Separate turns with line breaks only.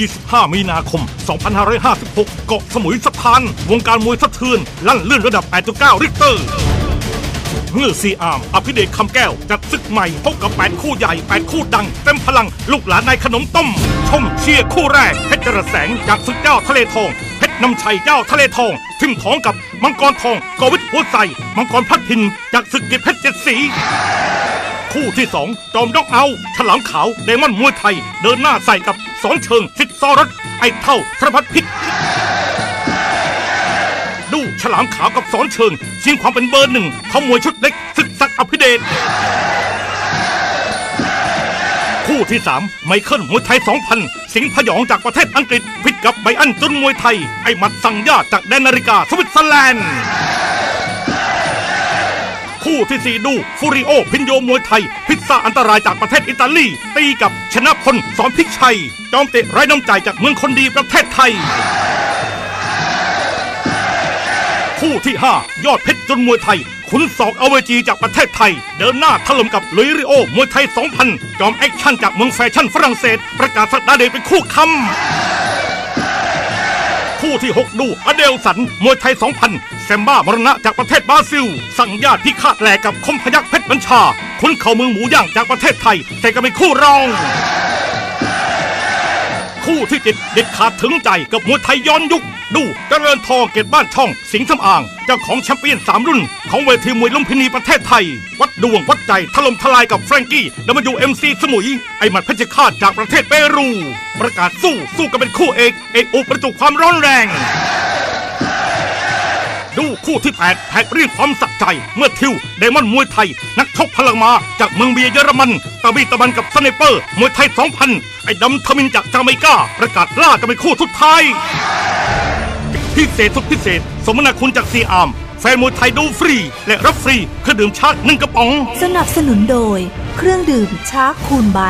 25 มีนาคม 2556 เกาะสมุยสะพาน วงการมวยสะเทือน ลั่นเลื่อนระดับ 8.9 ริกเตอร์เมื่อซีอาร์มอภิเดชคำแก้ว จัดศึกใหม่พบกับ 8 คู่ใหญ่ 8 คู่ดัง เต็มพลังลูกหลานนายขนมต้ม ชมเชียร์คู่แรกเพชรกระแสงจากศึกเจ้าทะเลทอง น้ำชัยเจ้าทะเลทองทิมท้องกับมังกรทองกวิทหัวใสมังกรพัดพินจากศึกเกียรติเพชรเจ็ดสี คู่ที่2จอมดอกเอาฉลามขาวเดมอนมวยไทย เดินหน้าใส่กับสอนเชิงสิทธิ์ซอรสไอเท่าธรพัฒพิษดูฉลามขาวกับสอนเชิงชิงความเป็นเบอร์หนึ่งเขามวยชุดเล็กศึกศักอภิเดช คู่ที่ 3 ไมเคิลมวยไทย 2000 สิงห์พยองจากประเทศอังกฤษพิดกับไบอันจุนมวยไทย ไอหมัดสั่งญาติจากแดนนาฬิกาสวิตเซอร์แลนด์ คู่ที่ 4 ดูฟูริโอ พินโยมวยไทย พิซซ่าอันตรายจากประเทศอิตาลี ตีกับชนะพลสอนพิชัย จอมเตะไร้น้ำใจจากเมืองคนดีประเทศไทยคู่ที่ 5 ยอดเพชรจนมวยไทย ขุนศอกเอเวจีจากประเทศไทย เดินหน้าถล่มกับลุยริโอมวยไทย 2000 จอมแอคชั่นจากเมืองแฟชั่นฝรั่งเศส ประกาศสักดาเดชเป็นคู่คำ คู่ที่ 6 ดูอเดลสัน มวยไทย 2000 แซมบ้ามรณะจากประเทศบราซิล สั่งญาติพิฆาตแหลกกับคมพยักเพชรบัญชา คุณเข่าเมืองหมูย่างจากประเทศไทยแต่ก็เป็นคู่รอง คู่ที่เจ็ดเด็ดขาดถึงใจกับมวยไทยย้อนยุค ดูเจริญทองเกตบ้านช่อง สิงห์สำอาง เจ้าของแชมเปี้ยน 3 รุ่น ของเวทีมวยลุมพินีประเทศไทย วัดดวงวัดใจถล่มทลายกับแฟรงกี้ดัมยูเอ็มซีสมุย ไอหมัดเพชรฆาตจากประเทศเปรู ประกาศสู้สู้กันเป็นคู่เอก เอกอุประจุความร้อนแรง ดูคู่ที่ 8แพกเรียกความสักใจ เมื่อทิวเดมอนมวยไทย นักชกพลังมาจากเมืองเบียเยอรมันตะบีตะบันกับสไนเปอร์ มวยไทย 2000 ไอ้ดำทมินจากจาเมกา ประกาศล่ากันเป็นคู่สุดท้าย พิเศษสุดพิเศษ สมนาคุณจากซีอาร์มแฟนมวยไทยดูฟรี และรับฟรีเครื่องดื่มชาร์จหนึ่งกระป๋อง
สนับสนุนโดย เครื่องดื่มชาร์คคูณไบ